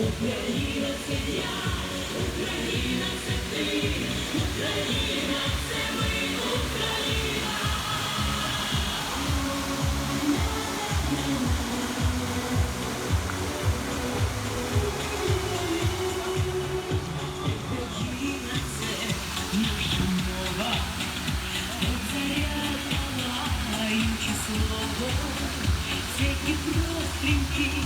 Україна це я, Україна це ти, Україна. Тільки простенький